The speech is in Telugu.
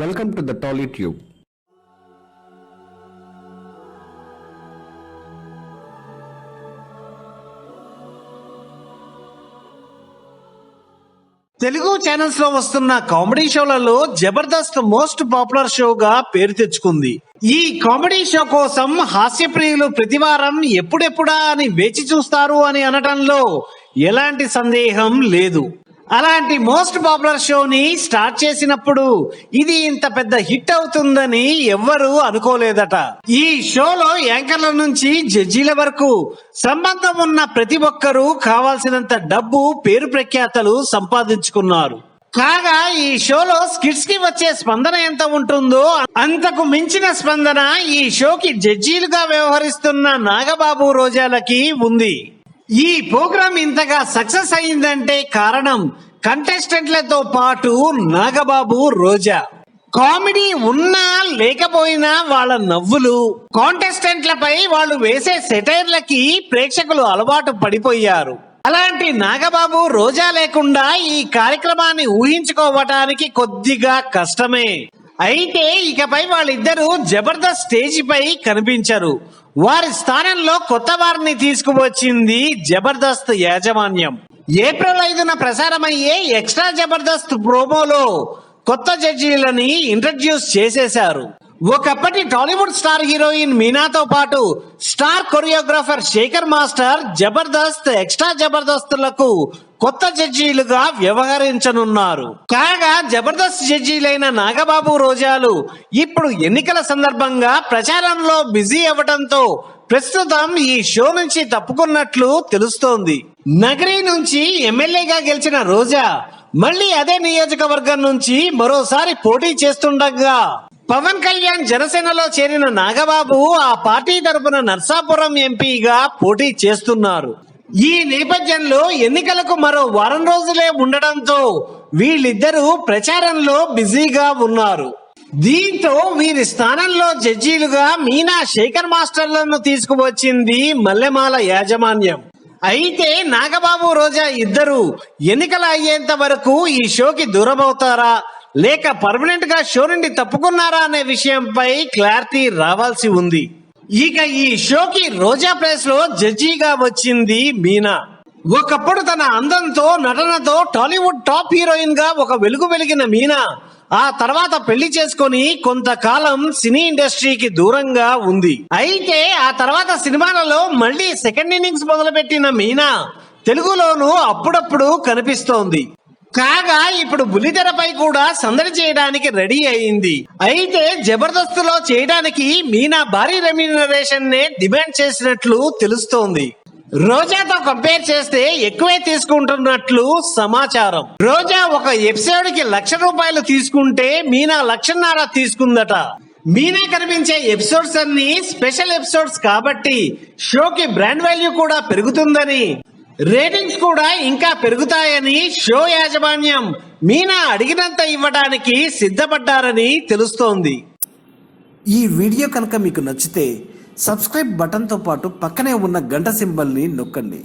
Welcome to the Tolly tube Telugu ఛానల్స్లో వస్తున్న కామెడీ షోలలో జబర్దస్త్ మోస్ట్ పాపులర్ షోగా పేరు తెచ్చుకుంది. ఈ కామెడీ షో కోసం హాస్య ప్రియులు ప్రతి వారం ఎప్పుడెప్పుడా అని వేచి చూస్తారు అని అనటంలో ఎలాంటి సందేహం లేదు. అలాంటి మోస్ట్ పాపులర్ షోని స్టార్ట్ చేసినప్పుడు ఇది ఇంత పెద్ద హిట్ అవుతుందని ఎవ్వరూ అనుకోలేదట. ఈ షోలో యాంకర్ల నుంచి జడ్జీల వరకు సంబంధం ఉన్న ప్రతి ఒక్కరూ కావాల్సినంత డబ్బు పేరు ప్రఖ్యాతలు సంపాదించుకున్నారు. కాగా ఈ షోలో స్కిట్స్కి వచ్చే స్పందన ఎంత ఉంటుందో అంతకు మించిన స్పందన ఈ షోకి జడ్జీలుగా వ్యవహరిస్తున్న నాగబాబు రోజాలకి ఉంది. ఈ ప్రోగ్రాం ఇంతగా సక్సెస్ అయిందంటే కారణం కంటెస్టెంట్లతో పాటు నాగబాబు రోజా. కామెడీ ఉన్నా లేకపోయినా వాళ్ళ నవ్వులు కాంటెస్టెంట్లపై వాళ్ళు వేసే సెటైర్లకి ప్రేక్షకులు అలవాటు పడిపోయారు. అలాంటి నాగబాబు రోజా లేకుండా ఈ కార్యక్రమాన్ని ఊహించుకోవటానికి కొద్దిగా కష్టమే. అయితే ఇకపై వాళ్ళిద్దరూ జబర్దస్త్ స్టేజ్ పై కనిపించరు. వారి స్థానంలో కొత్త వారిని తీసుకువచ్చింది జబర్దస్త్ యాజమాన్యం. ఏప్రిల్ ఐదున ప్రసారమయ్యే ఎక్స్ట్రా జబర్దస్త్ ప్రోమోలో కొత్త జడ్జీలని ఇంట్రడ్యూస్ చేసేశారు. ఒకప్పటి టాలీవుడ్ స్టార్ హీరోయిన్ మీనాతో పాటు star choreographer Shekhar master Jabardasth extra జబర్దస్తులకు కొత్త జడ్జీలుగా వ్యవహరించనున్నారు. కాగా జబర్దస్త్ జడ్జీలైన నాగబాబు రోజాలు ఇప్పుడు ఎన్నికల సందర్భంగా ప్రచారంలో బిజీ అవ్వడంతో ప్రస్తుతం ఈ షో నుంచి తప్పుకున్నట్లు తెలుస్తోంది. నగరి నుంచి ఎమ్మెల్యేగా గెలిచిన రోజా మళ్ళీ అదే నియోజకవర్గం నుంచి మరోసారి పోటీ చేస్తుండగా పవన్ కళ్యాణ్ జనసేనలో చేరిన నాగబాబు ఆ పార్టీ తరపున నర్సాపురం ఎంపీగా పోటీ చేస్తున్నారు. ఈ నేపథ్యంలో ఎన్నికలకు మరో వారం రోజులే ఉండడంతో వీళ్ళిద్దరూ ప్రచారంలో బిజీగా ఉన్నారు. దీంతో వీరి స్థానంలో జడ్జీలుగా మీనా శేఖర్ మాస్టర్లను తీసుకువచ్చింది మల్లెమాల యాజమాన్యం. అయితే నాగబాబు రోజా ఇద్దరు ఎన్నికలు అయ్యేంత వరకు ఈ షోకి దూరమవుతారా? లేక పర్మనెంట్గా షో నుండి తప్పుకున్నారా అనే విషయంపై క్లారిటీ రావాల్సి ఉంది. ఇక ఈ షోకి రోజా ప్లేస్లో జడ్జిగా వచ్చింది మీనా. ఒకప్పుడు తన అందంతో నటనతో టాలీవుడ్ టాప్ హీరోయిన్గా ఒక వెలుగు వెలిగిన మీనా ఆ తర్వాత పెళ్ళి చేసుకొని కొంతకాలం సినీ ఇండస్ట్రీకి దూరంగా ఉంది. అయితే ఆ తర్వాత సినిమాలలో మళ్ళీ సెకండ్ ఇన్నింగ్స్ మొదలుపెట్టిన మీనా తెలుగులోనూ అప్పుడప్పుడు కనిపిస్తోంది. కాగా ఇప్పుడు బుల్లితెరపై కూడా సందడి చేయడానికి రెడీ అయింది. అయితే జబర్దస్త్లో చేయడానికి మీనా భారీ రెమ్యూనరేషన్ నే డిమాండ్ చేసినట్లు తెలుస్తోంది. రోజాతో కంపేర్ చేస్తే ఎక్కువే తీసుకుంటున్నట్లు సమాచారం. రోజా ఒక ఎపిసోడ్కి లక్ష రూపాయలు తీసుకుంటే మీనా లక్షన్నర తీసుకుందట. మీనా కనిపించే ఎపిసోడ్స్ అన్ని స్పెషల్ ఎపిసోడ్స్ కాబట్టి షోకి బ్రాండ్ వాల్యూ కూడా పెరుగుతుందని రేటింగ్స్ కూడా ఇంకా పెరుగుతాయని షో యాజమాన్యం మీనా అడిగినంత ఇవ్వడానికి సిద్ధపడ్డారని తెలుస్తోంది. ఈ వీడియో కనుక మీకు నచ్చితే సబ్స్క్రైబ్ బటన్తో పాటు పక్కనే ఉన్న గంట సింబల్ని నొక్కండి.